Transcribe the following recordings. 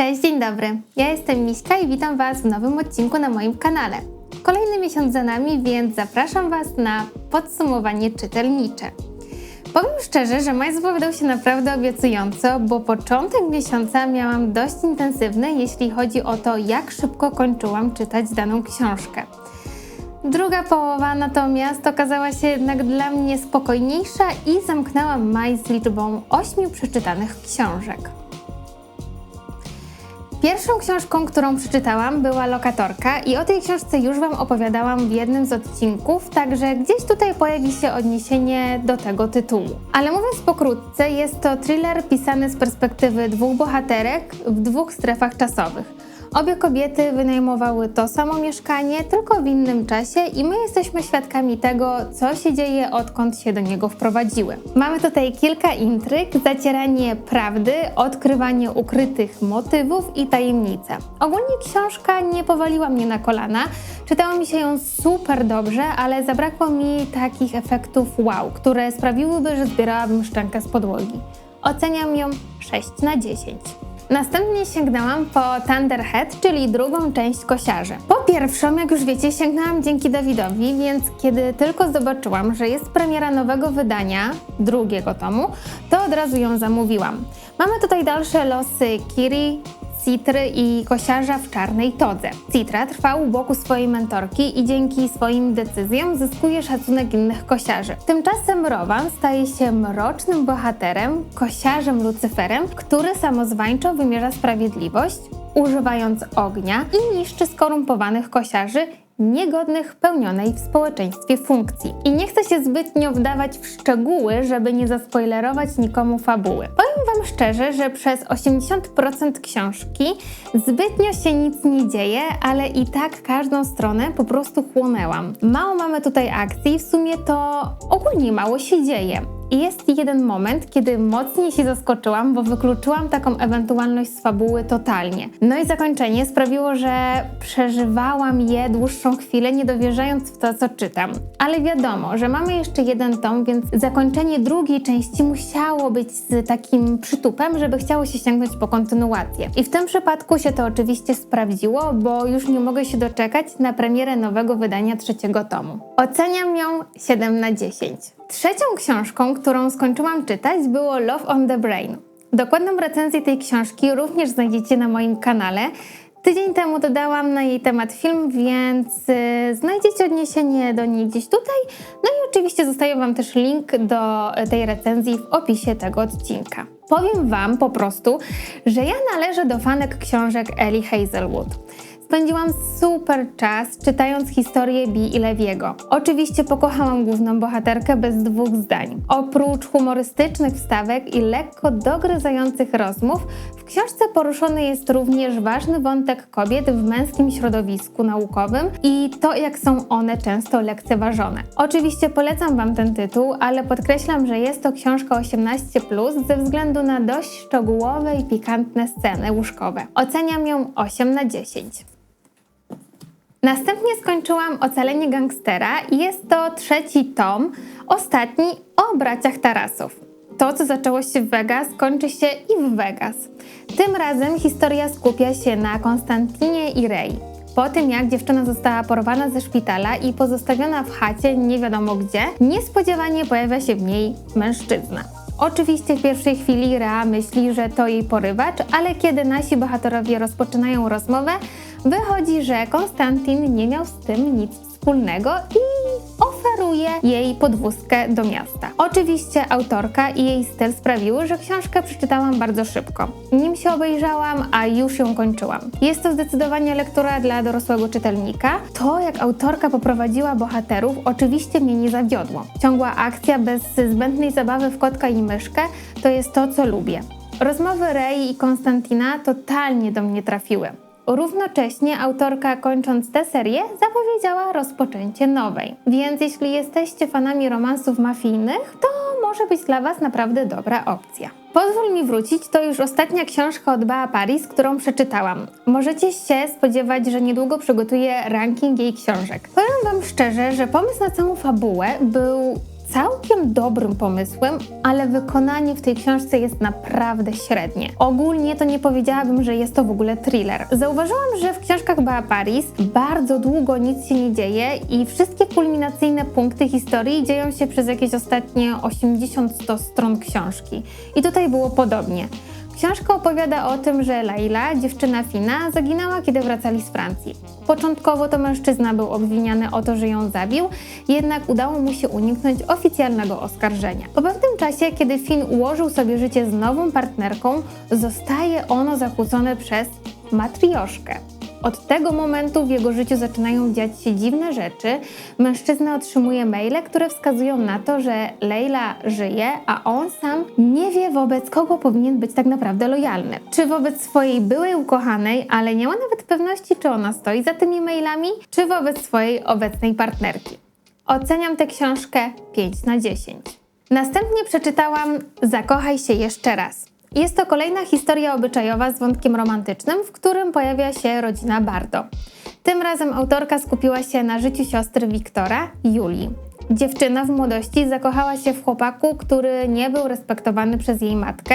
Cześć, dzień dobry. Ja jestem Miśka i witam Was w nowym odcinku na moim kanale. Kolejny miesiąc za nami, więc zapraszam Was na podsumowanie czytelnicze. Powiem szczerze, że maj zapowiadał się naprawdę obiecująco, bo początek miesiąca miałam dość intensywny, jeśli chodzi o to, jak szybko kończyłam czytać daną książkę. Druga połowa natomiast okazała się jednak dla mnie spokojniejsza i zamknęłam maj z liczbą 8 przeczytanych książek. Pierwszą książką, którą przeczytałam, była Lokatorka i o tej książce już Wam opowiadałam w jednym z odcinków, także gdzieś tutaj pojawi się odniesienie do tego tytułu. Ale mówiąc pokrótce, jest to thriller pisany z perspektywy dwóch bohaterek w dwóch strefach czasowych. Obie kobiety wynajmowały to samo mieszkanie, tylko w innym czasie i my jesteśmy świadkami tego, co się dzieje, odkąd się do niego wprowadziły. Mamy tutaj kilka intryg, zacieranie prawdy, odkrywanie ukrytych motywów i tajemnice. Ogólnie książka nie powaliła mnie na kolana, czytało mi się ją super dobrze, ale zabrakło mi takich efektów wow, które sprawiłyby, że zbierałabym szczękę z podłogi. Oceniam ją 6 na 10. Następnie sięgnęłam po Thunderhead, czyli drugą część kosiarzy. Po pierwszą, jak już wiecie, sięgnęłam dzięki Dawidowi, więc kiedy tylko zobaczyłam, że jest premiera nowego wydania, drugiego tomu, to od razu ją zamówiłam. Mamy tutaj dalsze losy Kiri, Citry i kosiarza w czarnej todze. Citra trwa u boku swojej mentorki i dzięki swoim decyzjom zyskuje szacunek innych kosiarzy. Tymczasem Rowan staje się mrocznym bohaterem, kosiarzem Lucyferem, który samozwańczo wymierza sprawiedliwość, używając ognia i niszczy skorumpowanych kosiarzy niegodnych pełnionej w społeczeństwie funkcji. I nie chcę się zbytnio wdawać w szczegóły, żeby nie zaspoilerować nikomu fabuły. Powiem Wam szczerze, że przez 80% książki zbytnio się nic nie dzieje, ale i tak każdą stronę po prostu chłonęłam. Mało mamy tutaj akcji, w sumie to ogólnie mało się dzieje. I jest jeden moment, kiedy mocniej się zaskoczyłam, bo wykluczyłam taką ewentualność z fabuły totalnie. No i zakończenie sprawiło, że przeżywałam je dłuższą chwilę, nie dowierzając w to, co czytam. Ale wiadomo, że mamy jeszcze jeden tom, więc zakończenie drugiej części musiało być z takim przytupem, żeby chciało się sięgnąć po kontynuację. I w tym przypadku się to oczywiście sprawdziło, bo już nie mogę się doczekać na premierę nowego wydania trzeciego tomu. Oceniam ją 7 na 10. Trzecią książką, którą skończyłam czytać, było Love on the Brain. Dokładną recenzję tej książki również znajdziecie na moim kanale. Tydzień temu dodałam na jej temat film, więc yy, znajdziecie odniesienie do niej gdzieś tutaj. No i oczywiście zostawię Wam też link do tej recenzji w opisie tego odcinka. Powiem Wam po prostu, że ja należę do fanek książek Ellie Hazelwood. Spędziłam super czas czytając historię Bi i Lewiego. Oczywiście pokochałam główną bohaterkę bez dwóch zdań. Oprócz humorystycznych wstawek i lekko dogryzających rozmów, w książce poruszony jest również ważny wątek kobiet w męskim środowisku naukowym i to, jak są one często lekceważone. Oczywiście polecam Wam ten tytuł, ale podkreślam, że jest to książka 18 ze względu na dość szczegółowe i pikantne sceny łóżkowe. Oceniam ją 8 na 10. Następnie skończyłam Ocalenie gangstera i jest to trzeci tom, ostatni o braciach Tarasów. To, co zaczęło się w Vegas, kończy się i w Vegas. Tym razem historia skupia się na Konstantinie i Rey. Po tym, jak dziewczyna została porwana ze szpitala i pozostawiona w chacie nie wiadomo gdzie, niespodziewanie pojawia się w niej mężczyzna. Oczywiście w pierwszej chwili Rea myśli, że to jej porywacz, ale kiedy nasi bohaterowie rozpoczynają rozmowę, wychodzi, że Konstantin nie miał z tym nic wspólnego i oferuje jej podwózkę do miasta. Oczywiście autorka i jej styl sprawiły, że książkę przeczytałam bardzo szybko. Nim się obejrzałam, a już ją kończyłam. Jest to zdecydowanie lektura dla dorosłego czytelnika. To, jak autorka poprowadziła bohaterów, oczywiście mnie nie zawiodło. Ciągła akcja bez zbędnej zabawy w kotka i myszkę to jest to, co lubię. Rozmowy Rei i Konstantina totalnie do mnie trafiły. Równocześnie autorka, kończąc tę serię, zapowiedziała rozpoczęcie nowej. Więc jeśli jesteście fanami romansów mafijnych, to może być dla Was naprawdę dobra opcja. Pozwól mi wrócić, to już ostatnia książka od Bea Paris, którą przeczytałam. Możecie się spodziewać, że niedługo przygotuję ranking jej książek. Powiem Wam szczerze, że pomysł na całą fabułę był całkiem dobrym pomysłem, ale wykonanie w tej książce jest naprawdę średnie. Ogólnie to nie powiedziałabym, że jest to w ogóle thriller. Zauważyłam, że w książkach Bea Paris bardzo długo nic się nie dzieje i wszystkie kulminacyjne punkty historii dzieją się przez jakieś ostatnie 80-100 stron książki. I tutaj było podobnie. Książka opowiada o tym, że Laila, dziewczyna Fina, zaginęła, kiedy wracali z Francji. Początkowo to mężczyzna był obwiniany o to, że ją zabił, jednak udało mu się uniknąć oficjalnego oskarżenia. Po pewnym czasie, kiedy Fin ułożył sobie życie z nową partnerką, zostaje ono zakłócone przez matrioszkę. Od tego momentu w jego życiu zaczynają dziać się dziwne rzeczy. Mężczyzna otrzymuje maile, które wskazują na to, że Leila żyje, a on sam nie wie wobec kogo powinien być tak naprawdę lojalny. Czy wobec swojej byłej ukochanej, ale nie ma nawet pewności, czy ona stoi za tymi mailami, czy wobec swojej obecnej partnerki. Oceniam tę książkę 5 na 10. Następnie przeczytałam Zakochaj się jeszcze raz. Jest to kolejna historia obyczajowa z wątkiem romantycznym, w którym pojawia się rodzina Bardo. Tym razem autorka skupiła się na życiu siostry Wiktora, Julii. Dziewczyna w młodości zakochała się w chłopaku, który nie był respektowany przez jej matkę,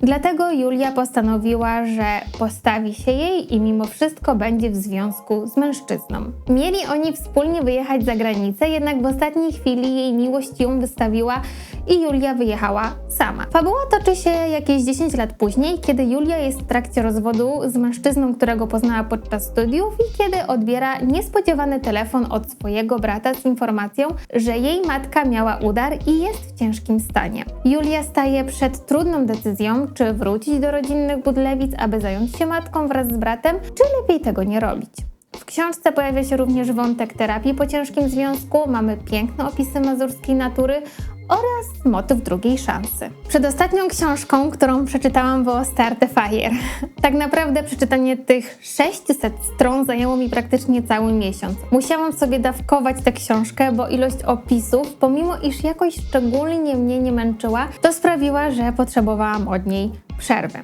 dlatego Julia postanowiła, że postawi się jej i mimo wszystko będzie w związku z mężczyzną. Mieli oni wspólnie wyjechać za granicę, jednak w ostatniej chwili jej miłość ją wystawiła i Julia wyjechała sama. Fabuła toczy się jakieś 10 lat później, kiedy Julia jest w trakcie rozwodu z mężczyzną, którego poznała podczas studiów i kiedy odbiera niespodziewany telefon od swojego brata z informacją, że jej matka miała udar i jest w ciężkim stanie. Julia staje przed trudną decyzją, czy wrócić do rodzinnych Budlewic, aby zająć się matką wraz z bratem, czy lepiej tego nie robić. W książce pojawia się również wątek terapii po ciężkim związku, mamy piękne opisy mazurskiej natury oraz motyw drugiej szansy. Przedostatnią książką, którą przeczytałam było Start the Fire. Tak naprawdę przeczytanie tych 600 stron zajęło mi praktycznie cały miesiąc. Musiałam sobie dawkować tę książkę, bo ilość opisów, pomimo iż jakoś szczególnie mnie nie męczyła, to sprawiła, że potrzebowałam od niej przerwy.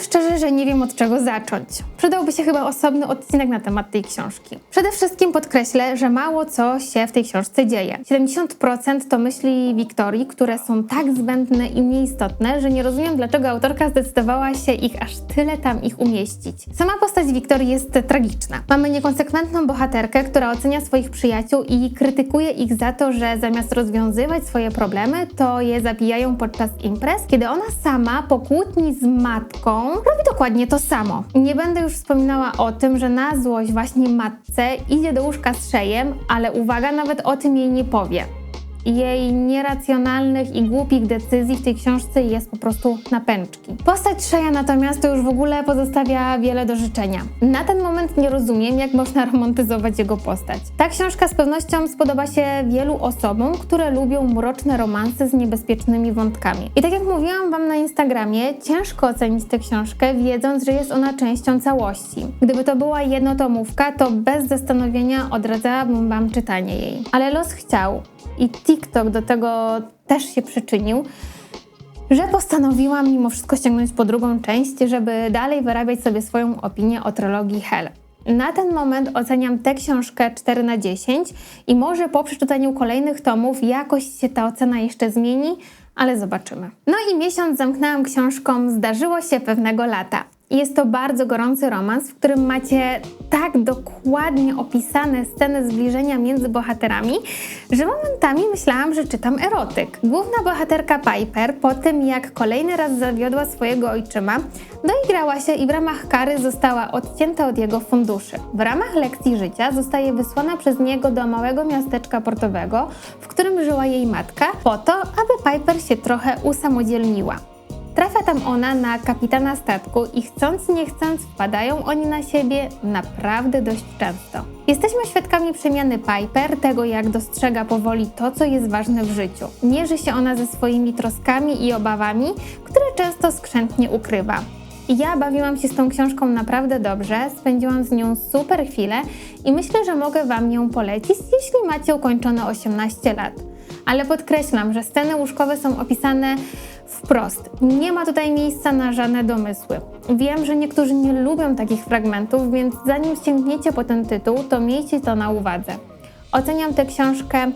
Szczerze, że nie wiem od czego zacząć. Przydałby się chyba osobny odcinek na temat tej książki. Przede wszystkim podkreślę, że mało co się w tej książce dzieje. 70% to myśli Wiktorii, które są tak zbędne i nieistotne, że nie rozumiem, dlaczego autorka zdecydowała się ich aż tyle tam ich umieścić. Sama postać Wiktorii jest tragiczna. Mamy niekonsekwentną bohaterkę, która ocenia swoich przyjaciół i krytykuje ich za to, że zamiast rozwiązywać swoje problemy, to je zabijają podczas imprez, kiedy ona sama po kłótni z matką robi dokładnie to samo. Nie będę już wspominała o tym, że na złość właśnie matce idzie do łóżka z szejem, ale uwaga, nawet o tym jej nie powie jej nieracjonalnych i głupich decyzji w tej książce jest po prostu na pęczki. Postać Szeja natomiast to już w ogóle pozostawia wiele do życzenia. Na ten moment nie rozumiem, jak można romantyzować jego postać. Ta książka z pewnością spodoba się wielu osobom, które lubią mroczne romanse z niebezpiecznymi wątkami. I tak jak mówiłam Wam na Instagramie, ciężko ocenić tę książkę, wiedząc, że jest ona częścią całości. Gdyby to była jednotomówka, to bez zastanowienia odradzałabym Wam czytanie jej. Ale los chciał i TikTok do tego też się przyczynił, że postanowiłam mimo wszystko sięgnąć po drugą część, żeby dalej wyrabiać sobie swoją opinię o trylogii Hell. Na ten moment oceniam tę książkę 4 na 10 i może po przeczytaniu kolejnych tomów jakoś się ta ocena jeszcze zmieni, ale zobaczymy. No i miesiąc zamknęłam książką Zdarzyło się pewnego lata. Jest to bardzo gorący romans, w którym macie tak dokładnie opisane sceny zbliżenia między bohaterami, że momentami myślałam, że czytam erotyk. Główna bohaterka Piper, po tym jak kolejny raz zawiodła swojego ojczyma, doigrała się i w ramach kary została odcięta od jego funduszy. W ramach lekcji życia zostaje wysłana przez niego do małego miasteczka portowego, w którym żyła jej matka, po to, aby Piper się trochę usamodzielniła. Trafia tam ona na kapitana statku i chcąc nie chcąc wpadają oni na siebie naprawdę dość często. Jesteśmy świadkami przemiany Piper, tego jak dostrzega powoli to, co jest ważne w życiu. Mierzy się ona ze swoimi troskami i obawami, które często skrzętnie ukrywa. Ja bawiłam się z tą książką naprawdę dobrze, spędziłam z nią super chwilę i myślę, że mogę Wam ją polecić, jeśli macie ukończone 18 lat. Ale podkreślam, że sceny łóżkowe są opisane wprost. Nie ma tutaj miejsca na żadne domysły. Wiem, że niektórzy nie lubią takich fragmentów, więc zanim sięgniecie po ten tytuł, to miejcie to na uwadze. Oceniam tę książkę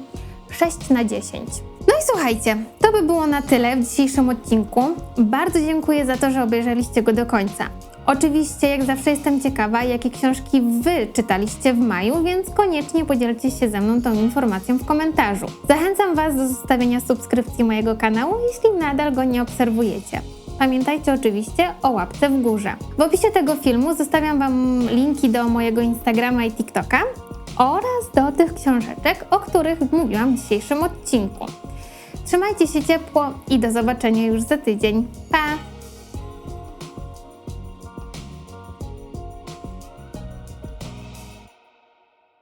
6 na 10. No i słuchajcie, to by było na tyle w dzisiejszym odcinku. Bardzo dziękuję za to, że obejrzeliście go do końca. Oczywiście, jak zawsze jestem ciekawa, jakie książki Wy czytaliście w maju, więc koniecznie podzielcie się ze mną tą informacją w komentarzu. Zachęcam Was do zostawienia subskrypcji mojego kanału, jeśli nadal go nie obserwujecie. Pamiętajcie oczywiście o łapce w górze. W opisie tego filmu zostawiam Wam linki do mojego Instagrama i TikToka oraz do tych książeczek, o których mówiłam w dzisiejszym odcinku. Trzymajcie się ciepło i do zobaczenia już za tydzień. Pa!